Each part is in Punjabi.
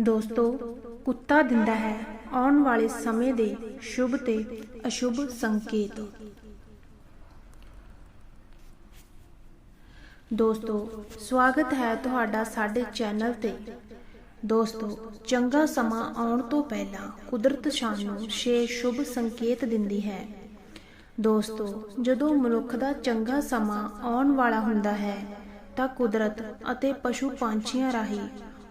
ਦੋਸਤੋ, ਕੁੱਤਾ ਦਿੰਦਾ ਹੈ ਆਉਣ ਵਾਲੇ ਸਮੇਂ ਦੇ ਸ਼ੁਭ ਤੇ ਅਸ਼ੁਭ ਸੰਕੇਤ। ਦੋਸਤੋ, ਸਵਾਗਤ ਹੈ ਤੁਹਾਡਾ ਸਾਡੇ ਚੈਨਲ ਤੇ। ਦੋਸਤੋ, ਚੰਗਾ ਸਮਾਂ ਆਉਣ ਤੋਂ ਪਹਿਲਾਂ ਕੁਦਰਤ ਸਾਨੂੰ ਛੇ ਸ਼ੁਭ ਸੰਕੇਤ ਦਿੰਦੀ ਹੈ। ਦੋਸਤੋ, ਜਦੋਂ ਮਨੁੱਖ ਦਾ ਚੰਗਾ ਸਮਾਂ ਆਉਣ ਵਾਲਾ ਹੁੰਦਾ ਹੈ, ਤਾਂ ਕੁਦਰਤ ਅਤੇ ਪਸ਼ੂ ਪੰਛੀਆਂ ਰਾਹੀਂ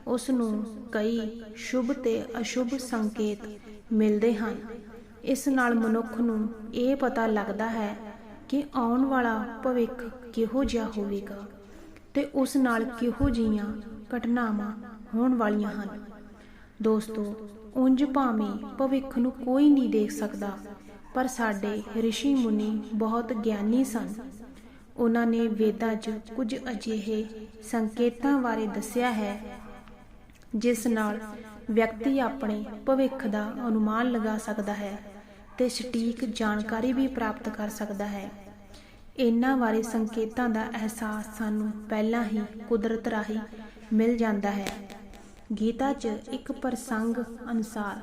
ਉਸ ਨੂੰ ਕਈ ਸ਼ੁਭ ਤੇ ਅਸ਼ੁਭ ਸੰਕੇਤ ਮਿਲਦੇ ਹਨ। ਇਸ ਨਾਲ ਮਨੁੱਖ ਨੂੰ ਇਹ ਪਤਾ ਲੱਗਦਾ ਹੈ ਕਿ ਆਉਣ ਵਾਲਾ ਭਵਿੱਖ ਕਿਹੋ ਜਿਹਾ ਹੋਵੇਗਾ ਤੇ ਉਸ ਨਾਲ ਕਿਹੋ ਜੀਆਂ ਘਟਨਾਵਾਂ ਹੋਣ ਵਾਲੀਆਂ ਹਨ। ਦੋਸਤੋ, ਉਂਝ ਭਾਵੇਂ ਭਵਿੱਖ ਨੂੰ ਕੋਈ ਨਹੀਂ ਦੇਖ ਸਕਦਾ, ਪਰ ਸਾਡੇ ઋષਿ ਮੁਨੀ ਬਹੁਤ ਗਿਆਨੀ ਸਨ। ਉਹਨਾਂ ਨੇ ਵੇਦਾਂ 'ਚ ਕੁਝ ਅਜਿਹੇ ਸੰਕੇਤਾਂ ਬਾਰੇ ਦੱਸਿਆ ਹੈ ਜਿਸ ਨਾਲ ਵਿਅਕਤੀ ਆਪਣੇ ਭਵਿੱਖ ਦਾ ਅਨੁਮਾਨ ਲਗਾ ਸਕਦਾ ਹੈ ਤੇ ਸਟੀਕ ਜਾਣਕਾਰੀ ਵੀ ਪ੍ਰਾਪਤ ਕਰ ਸਕਦਾ ਹੈ। ਇਹਨਾਂ ਬਾਰੇ ਸੰਕੇਤਾਂ ਦਾ ਅਹਿਸਾਸ ਸਾਨੂੰ ਪਹਿਲਾਂ ਹੀ ਕੁਦਰਤ ਰਾਹੀਂ ਮਿਲ ਜਾਂਦਾ ਹੈ। ਗੀਤਾ 'ਚ ਇੱਕ ਪ੍ਰਸੰਗ ਅਨੁਸਾਰ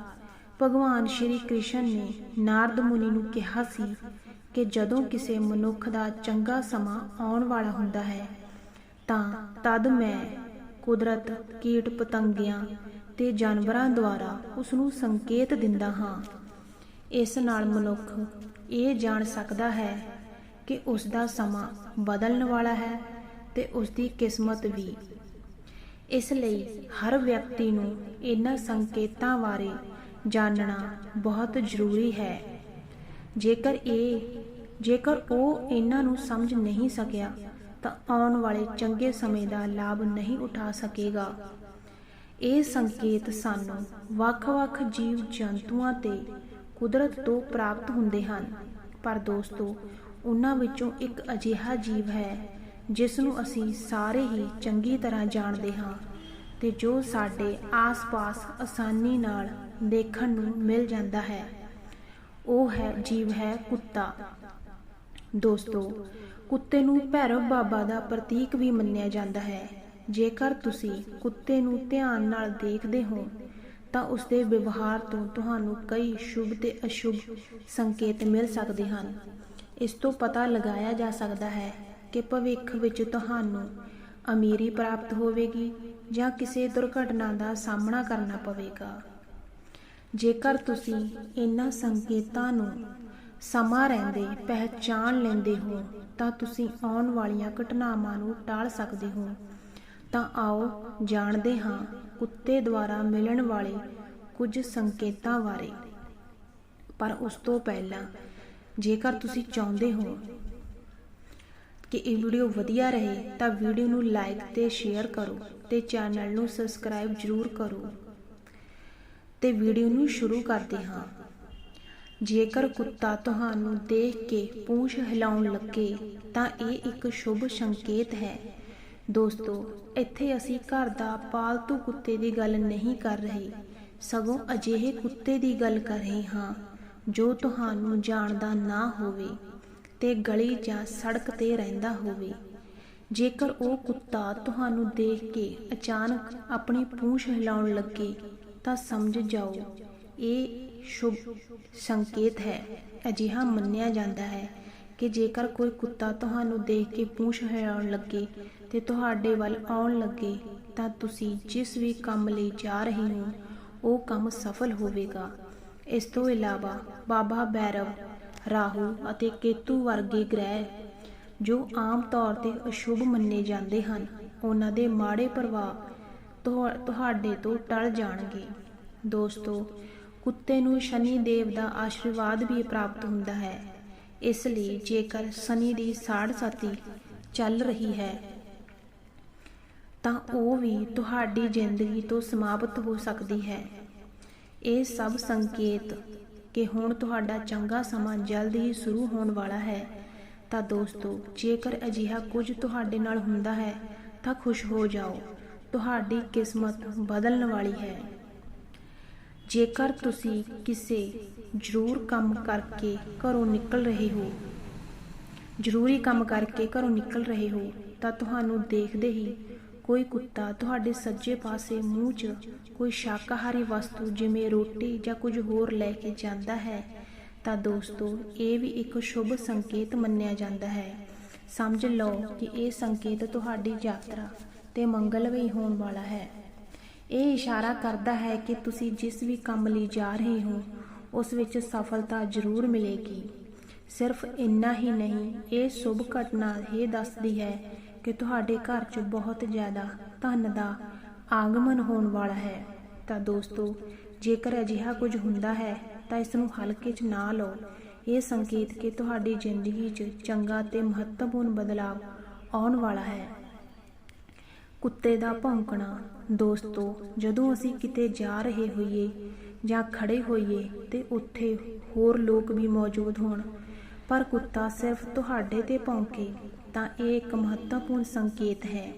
ਭਗਵਾਨ ਸ਼੍ਰੀ ਕ੍ਰਿਸ਼ਨ ਨੇ ਨਾਰਦ ਮੁਨੀ ਨੂੰ ਕਿਹਾ ਸੀ ਕਿ ਜਦੋਂ ਕਿਸੇ ਮਨੁੱਖ ਦਾ ਚੰਗਾ ਸਮਾਂ ਆਉਣ ਵਾਲਾ ਹੁੰਦਾ ਹੈ, ਤਾਂ ਤਦ ਮੈਂ ਕੁਦਰਤ, ਕੀਟ ਪਤੰਗਿਆਂ ਤੇ ਜਾਨਵਰਾਂ ਦੁਆਰਾ ਉਸ ਨੂੰ ਸੰਕੇਤ ਦਿੰਦਾ ਹਾਂ। ਇਸ ਨਾਲ ਮਨੁੱਖ ਇਹ ਜਾਣ ਸਕਦਾ ਹੈ ਕਿ ਉਸ ਦਾ ਸਮਾਂ ਬਦਲਣ ਵਾਲਾ ਹੈ ਤੇ ਉਸ ਦੀ ਕਿਸਮਤ ਵੀ। ਇਸ ਲਈ ਹਰ ਵਿਅਕਤੀ ਨੂੰ ਇਹਨਾਂ ਸੰਕੇਤਾਂ ਬਾਰੇ ਜਾਣਨਾ ਬਹੁਤ ਜ਼ਰੂਰੀ ਹੈ। ਜੇਕਰ ਇਹ, ਜੇਕਰ ਉਹ ਇਹਨਾਂ ਨੂੰ ਸਮਝ ਨਹੀਂ ਸਕਿਆ ਤਾਂ ਆਉਣ ਵਾਲੇ ਚੰਗੇ ਸਮੇਂ ਦਾ ਲਾਭ ਨਹੀਂ ਉਠਾ ਸਕੇਗਾ। ਇਹ ਸੰਕੇਤ ਸਾਨੂੰ ਵੱਖ-ਵੱਖ ਜੀਵ ਜੰਤੂਆਂ ਤੇ ਕੁਦਰਤ ਤੋਂ ਪ੍ਰਾਪਤ ਹੁੰਦੇ ਹਨ। ਪਰ ਦੋਸਤੋ, ਉਹਨਾਂ ਵਿੱਚੋਂ ਇੱਕ ਅਜਿਹਾ ਜੀਵ ਹੈ ਜਿਸ ਨੂੰ ਅਸੀਂ ਸਾਰੇ ਹੀ ਚੰਗੀ ਤਰ੍ਹਾਂ ਜਾਣਦੇ ਹਾਂ ਤੇ ਜੋ ਸਾਡੇ ਆਸ-ਪਾਸ ਆਸਾਨੀ ਨਾਲ ਦੇਖਣ ਨੂੰ ਮਿਲ ਜਾਂਦਾ ਹੈ। ਉਹ ਹੈ, ਜੀਵ ਹੈ ਕੁੱਤਾ। ਦੋਸਤੋ, ਕੁੱਤੇ ਨੂੰ ਭੈਰਵ ਬਾਬਾ ਦਾ ਪ੍ਰਤੀਕ ਵੀ ਮੰਨਿਆ ਜਾਂਦਾ ਹੈ। ਜੇਕਰ ਤੁਸੀਂ ਕੁੱਤੇ ਨੂੰ ਧਿਆਨ ਨਾਲ ਦੇਖਦੇ ਹੋ, ਤਾਂ ਉਸ ਦੇ ਵਿਵਹਾਰ ਤੋਂ ਤੁਹਾਨੂੰ ਕਈ ਸ਼ੁਭ ਤੇ ਅਸ਼ੁਭ ਸੰਕੇਤ ਮਿਲ ਸਕਦੇ ਹਨ। ਇਸ ਤੋਂ ਪਤਾ ਲਗਾਇਆ ਜਾ ਸਕਦਾ ਹੈ ਕਿ ਭਵਿੱਖ ਵਿੱਚ ਤੁਹਾਨੂੰ ਅਮੀਰੀ ਪ੍ਰਾਪਤ ਹੋਵੇਗੀ ਜਾਂ ਕਿਸੇ ਦੁਰਘਟਨਾ ਦਾ ਸਾਹਮਣਾ ਕਰਨਾ ਪਵੇਗਾ। ਜੇਕਰ ਤੁਸੀਂ ਇਹਨਾਂ ਸੰਕੇਤਾਂ ਨੂੰ ਸਮਾਂ ਰਹਿੰਦੇ, ਪਹਿਚਾਣ ਲੈਂਦੇ ਹੋ, ਤਾਂ ਤੁਸੀਂ ਆਉਣ ਵਾਲੀਆਂ ਘਟਨਾਵਾਂ ਨੂੰ ਟਾਲ ਸਕਦੇ ਹੋ। ਤਾਂ ਆਓ, ਜਾਣਦੇ ਹਾਂ ਕੁੱਤੇ ਦੁਆਰਾ ਮਿਲਣ ਵਾਲੇ ਕੁਝ ਸੰਕੇਤਾਂ ਬਾਰੇ। ਪਰ ਉਸ ਤੋਂ ਪਹਿਲਾਂ, ਜੇਕਰ ਤੁਸੀਂ ਚਾਹੁੰਦੇ ਹੋ ਕਿ ਇਹ ਵੀਡੀਓ ਵਧੀਆ ਰਹੇ, ਤਾਂ ਵੀਡੀਓ ਨੂੰ ਲਾਈਕ ਤੇ ਸ਼ੇਅਰ ਕਰੋ ਤੇ ਚੈਨਲ ਨੂੰ ਸਬਸਕ੍ਰਾਈਬ ਜ਼ਰੂਰ ਕਰੋ। ਤੇ ਵੀਡੀਓ ਨੂੰ ਸ਼ੁਰੂ ਕਰਦੇ ਹਾਂ। ਜੇਕਰ ਕੁੱਤਾ ਤੁਹਾਨੂੰ ਦੇਖ ਕੇ ਪੂੰਛ ਹਿਲਾਉਣ ਲੱਗੇ, ਤਾਂ ਇਹ ਇੱਕ ਸ਼ੁਭ ਸੰਕੇਤ ਹੈ। ਦੋਸਤੋ, ਇੱਥੇ ਅਸੀਂ ਘਰ ਦਾ ਪਾਲਤੂ ਕੁੱਤੇ ਦੀ ਗੱਲ ਨਹੀਂ ਕਰ ਰਹੇ। ਸਗੋਂ ਅਜਿਹੇ ਕੁੱਤੇ ਦੀ ਗੱਲ ਕਰ ਰਹੇ ਹਾਂ, ਜੋ ਤੁਹਾਨੂੰ ਜਾਣਦਾ ਨਾ ਹੋਵੇ ਤੇ ਗਲੀ ਜਾਂ ਸੜਕ ਤੇ ਰਹਿੰਦਾ ਹੋਵੇ। ਜੇਕਰ ਉਹ ਕੁੱਤਾ ਤੁਹਾਨੂੰ ਦੇਖ ਕੇ ਅਚਾਨਕ ਆਪਣੀ ਪੂੰਛ ਹਿਲਾਉਣ ਲੱਗੇ, ਤਾਂ ਸਮਝ ਜਾਓ, ਇਹ ਸ਼ੁਭ ਸੰਕੇਤ ਹੈ। ਅਜਿਹਾ ਮੰਨਿਆ ਜਾਂਦਾ ਹੈ ਕਿ ਜੇਕਰ ਕੋਈ ਕੁੱਤਾ ਤੁਹਾਨੂੰ ਦੇਖ ਕੇ ਪੂੰਛ ਹਿਲਾਉਣ ਲੱਗੇ ਤੇ ਤੁਹਾਡੇ ਵੱਲ ਆਉਣ ਲੱਗੇ, ਤਾਂ ਤੁਸੀਂ ਜਿਸ ਵੀ ਕੰਮ ਲਈ ਜਾ ਰਹੇ ਹੋ, ਉਹ ਕੰਮ ਸਫਲ ਹੋਵੇਗਾ। ਇਸ ਤੋਂ ਇਲਾਵਾ ਬਾਬਾ ਬੈਰਵ ਰਾਹੂ ਅਤੇ ਕੇਤੂ ਵਰਗੇ ਗ੍ਰਹਿ, ਜੋ ਆਮ ਤੌਰ ਤੇ ਅਸ਼ੁਭ ਮੰਨੇ ਜਾਂਦੇ ਹਨ, ਉਹਨਾਂ ਦੇ ਮਾੜੇ ਪ੍ਰਭਾਵ ਤੁਹਾਡੇ ਤੋਂ ਟਲ ਜਾਣਗੇ। ਦੋਸਤੋ ਕੁੱਤੇ ਨੂੰ ਸ਼ਨੀ ਦੇਵ ਦਾ ਆਸ਼ੀਰਵਾਦ ਵੀ ਪ੍ਰਾਪਤ ਹੁੰਦਾ ਹੈ। ਇਸ ਲਈ ਜੇਕਰ ਸ਼ਨੀ ਦੀ ਸਾੜ ਸਾਤੀ ਚੱਲ ਰਹੀ ਹੈ, ਤਾਂ ਉਹ ਵੀ ਤੁਹਾਡੀ ਜ਼ਿੰਦਗੀ ਤੋਂ ਸਮਾਪਤ ਹੋ ਸਕਦੀ ਹੈ। ਇਹ ਸਭ ਸੰਕੇਤ ਕਿ ਹੁਣ ਤੁਹਾਡਾ ਚੰਗਾ ਸਮਾਂ ਜਲਦ ਹੀ ਸ਼ੁਰੂ ਹੋਣ ਵਾਲਾ ਹੈ। ਤਾਂ ਦੋਸਤੋ, ਜੇਕਰ ਅਜਿਹਾ ਕੁਝ ਤੁਹਾਡੇ ਨਾਲ ਹੁੰਦਾ ਹੈ, ਤਾਂ ਖੁਸ਼ ਹੋ ਜਾਓ। ਤੁਹਾਡੀ ਕਿਸਮਤ ਬਦਲਣ ਵਾਲੀ ਹੈ। ਜੇਕਰ ਤੁਸੀਂ ਕਿਸੇ ਜ਼ਰੂਰ ਕੰਮ ਕਰਕੇ ਘਰੋਂ ਨਿਕਲ ਰਹੇ ਹੋ, ਜ਼ਰੂਰੀ ਕੰਮ ਕਰਕੇ ਘਰੋਂ ਨਿਕਲ ਰਹੇ ਹੋ, ਤਾਂ ਤੁਹਾਨੂੰ ਦੇਖਦੇ ਹੀ ਕੋਈ ਕੁੱਤਾ ਤੁਹਾਡੇ ਸੱਜੇ ਪਾਸੇ ਮੂੰਹ 'ਚ ਕੋਈ ਸ਼ਾਕਾਹਾਰੀ ਵਸਤੂ, ਜਿਵੇਂ ਰੋਟੀ ਜਾਂ ਕੁਝ ਹੋਰ ਲੈ ਕੇ ਜਾਂਦਾ ਹੈ, ਤਾਂ ਦੋਸਤੋ, ਇਹ ਵੀ ਇੱਕ ਸ਼ੁਭ ਸੰਕੇਤ ਮੰਨਿਆ ਜਾਂਦਾ ਹੈ। ਸਮਝ ਲਓ ਕਿ ਇਹ ਸੰਕੇਤ ਤੁਹਾਡੀ ਯਾਤਰਾ ਤੇ ਮੰਗਲਮਈ ਹੋਣ ਵਾਲਾ ਹੈ। ਇਹ ਇਸ਼ਾਰਾ ਕਰਦਾ ਹੈ ਕਿ ਤੁਸੀਂ ਜਿਸ ਵੀ ਕੰਮ ਲਈ ਜਾ ਰਹੇ ਹੋ, ਉਸ ਵਿੱਚ ਸਫਲਤਾ ਜ਼ਰੂਰ ਮਿਲੇਗੀ। ਸਿਰਫ ਇੰਨਾ ਹੀ ਨਹੀਂ, ਇਹ ਸ਼ੁਭ ਘਟਨਾ ਇਹ ਦੱਸਦੀ ਹੈ ਕਿ ਤੁਹਾਡੇ ਘਰ 'ਚ ਬਹੁਤ ਜ਼ਿਆਦਾ ਧਨ ਦਾ ਆਗਮਨ ਹੋਣ ਵਾਲਾ ਹੈ। ਤਾਂ ਦੋਸਤੋ, ਜੇਕਰ ਅਜਿਹਾ ਕੁਝ ਹੁੰਦਾ ਹੈ, ਤਾਂ ਇਸ ਨੂੰ ਹਲਕੇ 'ਚ ਨਾ ਲਓ। ਇਹ ਸੰਕੇਤ ਕਿ ਤੁਹਾਡੀ ਜ਼ਿੰਦਗੀ 'ਚ ਚੰਗਾ ਤੇ ਮਹੱਤਵਪੂਰਨ ਬਦਲਾਅ ਆਉਣ ਵਾਲਾ ਹੈ। ਕੁੱਤੇ ਦਾ ਭੌਂਕਣਾ। ਦੋਸਤੋ, ਜਦੋਂ ਅਸੀਂ ਕਿਤੇ ਜਾ ਰਹੇ ਹੋਈਏ ਜਾਂ ਖੜੇ ਹੋਈਏ ਤੇ ਉੱਥੇ ਹੋਰ ਲੋਕ ਵੀ ਮੌਜੂਦ ਹੋਣ, ਪਰ ਕੁੱਤਾ ਸਿਰਫ ਤੁਹਾਡੇ ਤੇ ਭੌਂਕੇ, ਤਾਂ ਇਹ ਇੱਕ ਮਹੱਤਵਪੂਰਨ ਸੰਕੇਤ ਹੈ।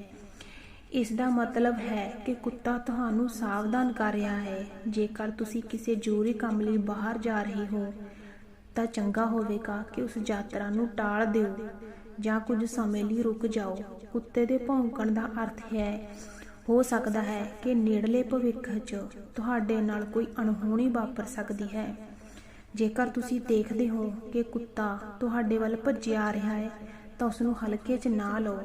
ਇਸ ਦਾ ਮਤਲਬ ਹੈ ਕਿ ਕੁੱਤਾ ਤੁਹਾਨੂੰ ਸਾਵਧਾਨ ਕਰ ਰਿਹਾ ਹੈ। ਜੇਕਰ ਤੁਸੀਂ ਕਿਸੇ ਜ਼ਰੂਰੀ ਕੰਮ ਲਈ ਬਾਹਰ ਜਾ ਰਹੇ ਹੋ, ਤਾਂ ਚੰਗਾ ਹੋਵੇਗਾ ਕਿ ਉਸ ਯਾਤਰਾ ਨੂੰ ਟਾਲ ਦਿਓ। ਜਾਂ ਕੁਝ ਸਮੇਂ ਲਈ ਰੁਕ ਜਾਓ। ਕੁੱਤੇ ਦੇ ਭੌਂਕਣ ਦਾ ਅਰਥ ਹੈ, ਹੋ ਸਕਦਾ ਹੈ ਕਿ ਨੇੜਲੇ ਭਵਿੱਖ 'ਚ ਤੁਹਾਡੇ ਨਾਲ ਕੋਈ ਅਣਹੋਣੀ ਵਾਪਰ ਸਕਦੀ ਹੈ। ਜੇਕਰ ਤੁਸੀਂ ਦੇਖਦੇ ਹੋ ਕਿ ਕੁੱਤਾ ਤੁਹਾਡੇ ਵੱਲ ਭੱਜਿਆ ਆ ਰਿਹਾ ਹੈ, ਤਾਂ ਉਸ ਨੂੰ ਹਲਕੇ 'ਚ ਨਾ ਲਓ।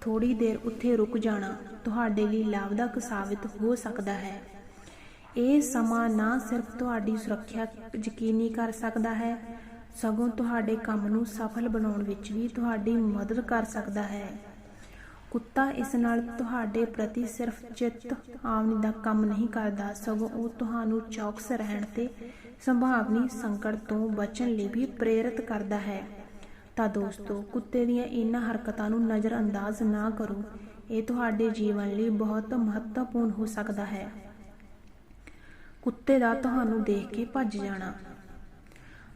ਥੋੜੀ ਦੇਰ ਉੱਥੇ ਰੁਕ ਜਾਣਾ ਤੁਹਾਡੇ ਲਈ ਲਾਭਦਾਇਕ ਸਾਬਿਤ ਹੋ ਸਕਦਾ ਹੈ। ਇਹ ਸਮਾਂ ਨਾ ਸਿਰਫ ਤੁਹਾਡੀ ਸੁਰੱਖਿਆ ਯਕੀਨੀ ਕਰ ਸਕਦਾ ਹੈ ਸਗੋਂ ਤੁਹਾਡੇ ਕੰਮ ਨੂੰ ਸਫਲ ਬਣਾਉਣ ਵਿੱਚ ਵੀ ਤੁਹਾਡੀ ਮਦਦ ਕਰ ਸਕਦਾ ਹੈ। ਕੁੱਤਾ ਇਸ ਨਾਲ ਤੁਹਾਡੇ ਪ੍ਰਤੀ ਸਿਰਫ ਚਿੱਤ ਆਵਨੀ ਦਾ ਕੰਮ ਨਹੀਂ ਕਰਦਾ, ਸਗੋਂ ਉਹ ਤੁਹਾਨੂੰ ਚੌਕਸ ਰਹਿਣ ਤੇ ਸੰਭਾਵਨੀ ਸੰਕਟ ਤੋਂ ਬਚਣ ਲਈ ਵੀ ਪ੍ਰੇਰਿਤ ਕਰਦਾ ਹੈ। ਤਾਂ ਦੋਸਤੋ, ਕੁੱਤੇ ਦੀਆਂ ਇਹਨਾਂ ਹਰਕਤਾਂ ਨੂੰ ਨਜ਼ਰਅੰਦਾਜ਼ ਨਾ ਕਰੋ। ਇਹ ਤੁਹਾਡੇ ਜੀਵਨ ਲਈ ਬਹੁਤ ਮਹੱਤਵਪੂਰਨ ਹੋ ਸਕਦਾ ਹੈ। ਕੁੱਤੇ ਦਾ ਤੁਹਾਨੂੰ ਦੇਖ ਕੇ ਭੱਜ ਜਾਣਾ।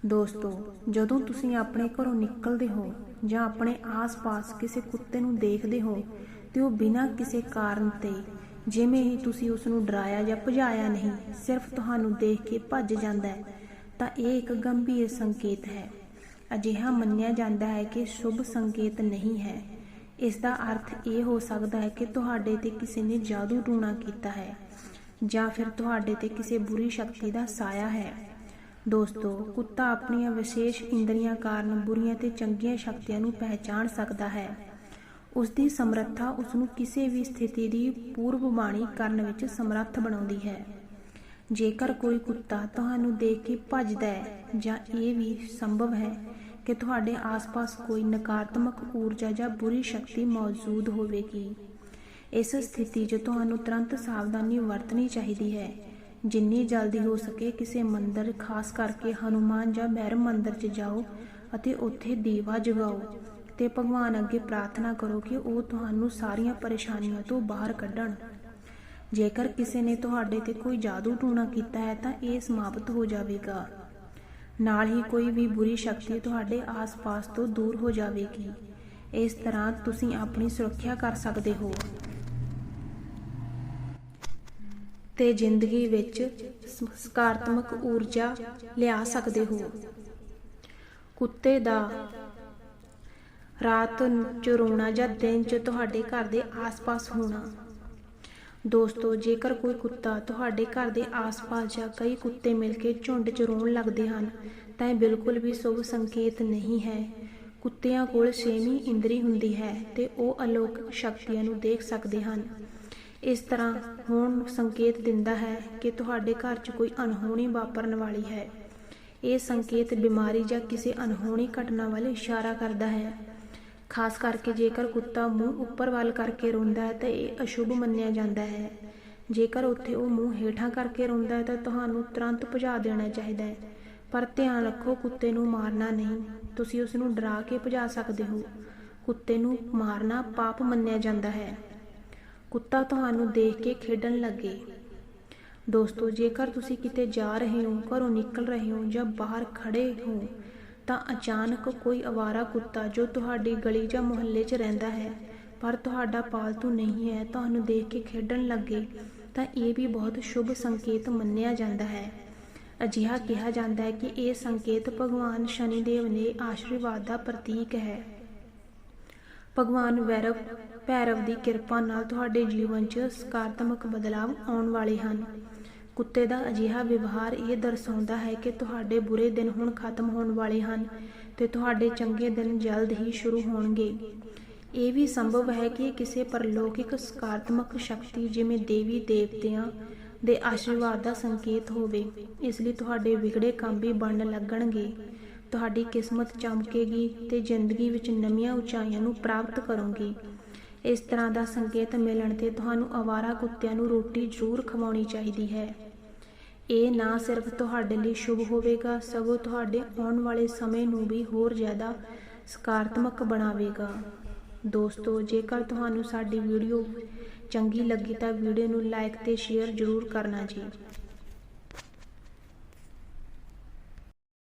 ਦੋਸਤੋ, ਜਦੋਂ ਤੁਸੀਂ ਆਪਣੇ ਘਰੋਂ ਨਿਕਲਦੇ ਹੋ ਜਾਂ ਆਪਣੇ ਆਸ-ਪਾਸ ਕਿਸੇ ਕੁੱਤੇ ਨੂੰ ਦੇਖਦੇ ਹੋ, ਤੇ ਉਹ ਬਿਨਾਂ ਕਿਸੇ ਕਾਰਨ ਤੇ ਜਿਵੇਂ ਹੀ ਤੁਸੀਂ ਉਸ ਨੂੰ ਡਰਾਇਆ ਜਾਂ ਭਜਾਇਆ ਨਹੀਂ, ਸਿਰਫ ਤੁਹਾਨੂੰ ਦੇਖ ਕੇ ਭੱਜ ਜਾਂਦਾ ਹੈ, ਤਾਂ ਇਹ ਇੱਕ ਗੰਭੀਰ ਸੰਕੇਤ ਹੈ। ਅਜਿਹਾ ਮੰਨਿਆ ਜਾਂਦਾ ਹੈ ਕਿ ਸ਼ੁਭ ਸੰਕੇਤ ਨਹੀਂ ਹੈ। ਇਸ ਦਾ ਅਰਥ ਇਹ ਹੋ ਸਕਦਾ ਹੈ ਕਿ ਤੁਹਾਡੇ ਤੇ ਕਿਸੇ ਨੇ ਜਾਦੂ ਟੂਣਾ ਕੀਤਾ ਹੈ ਜਾਂ ਫਿਰ ਤੁਹਾਡੇ ਤੇ ਕਿਸੇ ਬੁਰੀ ਸ਼ਕਤੀ ਦਾ ਸਾਇਆ ਹੈ। ਦੋਸਤੋ, ਕੁੱਤਾ ਆਪਣੀਆਂ ਵਿਸ਼ੇਸ਼ ਇੰਦਰੀਆਂ ਕਾਰਨ ਬੁਰੀਆਂ ਤੇ ਚੰਗੀਆਂ ਸ਼ਕਤੀਆਂ ਨੂੰ ਪਹਿਚਾਣ ਸਕਦਾ ਹੈ। ਉਸ ਦੀ ਸਮਰੱਥਾ ਉਸ ਨੂੰ ਕਿਸੇ ਵੀ ਸਥਿਤੀ ਦੀ ਪੂਰਵਬਾਣੀ ਕਰਨ ਵਿੱਚ ਸਮਰੱਥ ਬਣਾਉਂਦੀ ਹੈ। ਜੇਕਰ ਕੋਈ ਕੁੱਤਾ ਤੁਹਾਨੂੰ ਦੇਖ ਕੇ ਭੱਜਦਾ ਹੈ ਜਾਂ ਇਹ ਵੀ ਸੰਭਵ ਹੈ ਕਿ ਤੁਹਾਡੇ ਆਸ-ਪਾਸ ਕੋਈ ਨਕਾਰਾਤਮਕ ਊਰਜਾ ਜਾਂ ਬੁਰੀ ਸ਼ਕਤੀ ਮੌਜੂਦ ਹੋਵੇਗੀ, ਇਸ ਸਥਿਤੀ 'ਚ ਤੁਹਾਨੂੰ ਤੁਰੰਤ ਸਾਵਧਾਨੀ ਵਰਤਣੀ ਚਾਹੀਦੀ ਹੈ। ਜਿੰਨੀ ਜਲਦੀ ਹੋ ਸਕੇ ਕਿਸੇ ਮੰਦਰ, ਖਾਸ ਕਰਕੇ ਹਨੂਮਾਨ ਜਾਂ ਬੈਰਮ ਮੰਦਰ 'ਚ ਜਾਓ ਅਤੇ ਉੱਥੇ ਦੀਵਾ ਜਗਾਓ ਤੇ ਭਗਵਾਨ ਅੱਗੇ ਪ੍ਰਾਰਥਨਾ ਕਰੋ ਕਿ ਉਹ ਤੁਹਾਨੂੰ ਸਾਰੀਆਂ ਪਰੇਸ਼ਾਨੀਆਂ ਤੋਂ ਬਾਹਰ ਕੱਢਣ। ਜੇਕਰ ਕਿਸੇ ਨੇ ਤੁਹਾਡੇ ਤੇ ਕੋਈ ਜਾਦੂ ਟੂਣਾ ਕੀਤਾ ਹੈ ਤਾਂ ਇਹ ਸਮਾਪਤ ਹੋ ਜਾਵੇਗਾ। ਨਾਲ ਹੀ ਕੋਈ ਵੀ ਬੁਰੀ ਸ਼ਕਤੀ ਤੁਹਾਡੇ ਆਸ-ਪਾਸ ਤੋਂ ਦੂਰ ਹੋ ਜਾਵੇਗੀ। ਇਸ ਤਰ੍ਹਾਂ ਤੁਸੀਂ ਆਪਣੀ ਸੁਰੱਖਿਆ ਕਰ ਸਕਦੇ ਹੋ। ਤੇ ਜ਼ਿੰਦਗੀ ਵਿੱਚ ਸਕਾਰਾਤਮਕ ਊਰਜਾ ਲਿਆ ਸਕਦੇ ਹੋ। ਕੁੱਤੇ ਦਾ ਰਾਤ ਚ ਰੋਣਾ ਜਾਂ ਦਿਨ ਚ ਤੁਹਾਡੇ ਘਰ ਦੇ ਆਸ-ਪਾਸ ਹੋਣਾ। ਦੋਸਤੋ, ਜੇਕਰ ਕੋਈ ਕੁੱਤਾ ਤੁਹਾਡੇ ਘਰ ਦੇ ਆਸ-ਪਾਸ ਜਾਂ ਕਈ ਕੁੱਤੇ ਮਿਲ ਕੇ ਝੁੰਡ 'ਚ ਰੋਣ ਲੱਗਦੇ ਹਨ, ਤਾਂ ਇਹ ਬਿਲਕੁਲ ਵੀ ਸ਼ੁਭ ਸੰਕੇਤ ਨਹੀਂ ਹੈ। ਕੁੱਤਿਆਂ ਕੋਲ ਛੇਵੀਂ ਇੰਦਰੀ ਹੁੰਦੀ ਹੈ ਤੇ ਉਹ ਅਲੌਕਿਕ ਸ਼ਕਤੀਆਂ ਨੂੰ ਦੇਖ ਸਕਦੇ ਹਨ। ਇਸ ਤਰ੍ਹਾਂ ਹੋਣ ਸੰਕੇਤ ਦਿੰਦਾ ਹੈ ਕਿ ਤੁਹਾਡੇ ਘਰ 'ਚ ਕੋਈ ਅਣਹੋਣੀ ਵਾਪਰਨ ਵਾਲੀ ਹੈ। ਇਹ ਸੰਕੇਤ ਬਿਮਾਰੀ ਜਾਂ ਕਿਸੇ ਅਣਹੋਣੀ ਘਟਨਾ ਵੱਲ ਇਸ਼ਾਰਾ ਕਰਦਾ ਹੈ। ਖਾਸ ਕਰਕੇ ਜੇਕਰ ਕੁੱਤਾ ਮੂੰਹ ਉੱਪਰ ਵੱਲ ਕਰਕੇ ਰੋਂਦਾ ਹੈ ਤਾਂ ਇਹ ਅਸ਼ੁਭ ਮੰਨਿਆ ਜਾਂਦਾ ਹੈ। ਜੇਕਰ ਉੱਥੇ ਉਹ ਮੂੰਹ ਹੇਠਾਂ ਕਰਕੇ ਰੋਂਦਾ ਹੈ ਤਾਂ ਤੁਹਾਨੂੰ ਤੁਰੰਤ ਭਜਾ ਦੇਣਾ ਚਾਹੀਦਾ ਹੈ। ਪਰ ਧਿਆਨ ਰੱਖੋ, ਕੁੱਤੇ ਨੂੰ ਮਾਰਨਾ ਨਹੀਂ। ਤੁਸੀਂ ਉਸ ਨੂੰ ਡਰਾ ਕੇ ਭਜਾ ਸਕਦੇ ਹੋ। ਕੁੱਤੇ ਨੂੰ ਮਾਰਨਾ ਪਾਪ ਮੰਨਿਆ ਜਾਂਦਾ ਹੈ। ਕੁੱਤਾ ਤੁਹਾਨੂੰ ਦੇਖ ਕੇ ਖੇਡਣ ਲੱਗੇ। ਦੋਸਤੋ, ਜੇਕਰ ਤੁਸੀਂ ਕਿਤੇ ਜਾ ਰਹੇ ਹੋ, ਘਰੋਂ ਨਿਕਲ ਰਹੇ ਹੋ ਜਾਂ ਬਾਹਰ ਖੜੇ ਹੋ, ਤਾਂ ਅਚਾਨਕ ਕੋਈ ਅਵਾਰਾ ਕੁੱਤਾ ਜੋ ਤੁਹਾਡੀ ਗਲੀ ਜਾਂ ਮੁਹੱਲੇ 'ਚ ਰਹਿੰਦਾ ਹੈ, ਪਰ ਤੁਹਾਡਾ ਪਾਲਤੂ ਨਹੀਂ ਹੈ, ਤੁਹਾਨੂੰ ਦੇਖ ਕੇ ਖੇਡਣ ਲੱਗੇ, ਤਾਂ ਇਹ ਵੀ ਬਹੁਤ ਸ਼ੁਭ ਸੰਕੇਤ ਮੰਨਿਆ ਜਾਂਦਾ ਹੈ। ਅਜਿਹਾ ਕਿਹਾ ਜਾਂਦਾ ਹੈ ਕਿ ਇਹ ਸੰਕੇਤ ਭਗਵਾਨ ਸ਼ਨੀਦੇਵ ਨੇ ਆਸ਼ੀਰਵਾਦ ਦਾ ਪ੍ਰਤੀਕ ਹੈ। ਭਗਵਾਨ ਵੈਰਵ, ਭੈਰਵ ਦੀ ਕਿਰਪਾ ਨਾਲ ਤੁਹਾਡੇ ਜੀਵਨ 'ਚ ਸਕਾਰਾਤਮਕ ਬਦਲਾਵ ਆਉਣ ਵਾਲੇ ਹਨ। ਕੁੱਤੇ ਦਾ ਅਜਿਹਾ ਵਿਵਹਾਰ ਇਹ ਦਰਸਾਉਂਦਾ ਹੈ ਕਿ ਤੁਹਾਡੇ ਬੁਰੇ ਦਿਨ ਹੁਣ ਖਤਮ ਹੋਣ ਵਾਲੇ ਹਨ ਤੇ ਤੁਹਾਡੇ ਚੰਗੇ ਦਿਨ ਜਲਦ ਹੀ ਸ਼ੁਰੂ ਹੋਣਗੇ। ਇਹ ਵੀ ਸੰਭਵ ਹੈ ਕਿ ਕਿਸੇ ਪਰਲੌਕਿਕ ਸਕਾਰਾਤਮਕ ਸ਼ਕਤੀ ਜਿਵੇਂ ਦੇਵੀ ਦੇਵਤਿਆਂ ਦੇ ਆਸ਼ੀਰਵਾਦ ਦਾ ਸੰਕੇਤ ਹੋਵੇ, ਇਸ ਲਈ ਤੁਹਾਡੇ ਵਿਗੜੇ ਕੰਮ ਵੀ ਬਣਨ ਲੱਗਣਗੇ। ਤੁਹਾਡੀ ਕਿਸਮਤ ਚਮਕੇਗੀ ਤੇ ਜ਼ਿੰਦਗੀ ਵਿੱਚ ਨਵੀਆਂ ਉਚਾਈਆਂ ਨੂੰ ਪ੍ਰਾਪਤ ਕਰੋਗੇ। ਇਸ ਤਰ੍ਹਾਂ ਦਾ ਸੰਕੇਤ ਮਿਲਣ ਤੇ ਤੁਹਾਨੂੰ ਅਵਾਰਾ ਕੁੱਤਿਆਂ ਨੂੰ ਰੋਟੀ ਜ਼ਰੂਰ ਖਵਾਉਣੀ ਚਾਹੀਦੀ ਹੈ। ਇਹ ਨਾ ਸਿਰਫ ਤੁਹਾਡੇ ਲਈ ਸ਼ੁਭ ਹੋਵੇਗਾ, ਸਗੋਂ ਤੁਹਾਡੇ ਆਉਣ ਵਾਲੇ ਸਮੇਂ ਨੂੰ ਵੀ ਹੋਰ ਜ਼ਿਆਦਾ ਸਕਾਰਾਤਮਕ ਬਣਾਵੇਗਾ। ਦੋਸਤੋ, ਜੇਕਰ ਤੁਹਾਨੂੰ ਸਾਡੀ ਵੀਡੀਓ ਚੰਗੀ ਲੱਗੀ ਤਾਂ ਵੀਡੀਓ ਨੂੰ ਲਾਈਕ ਤੇ ਸ਼ੇਅਰ ਜ਼ਰੂਰ ਕਰਨਾ ਜੀ।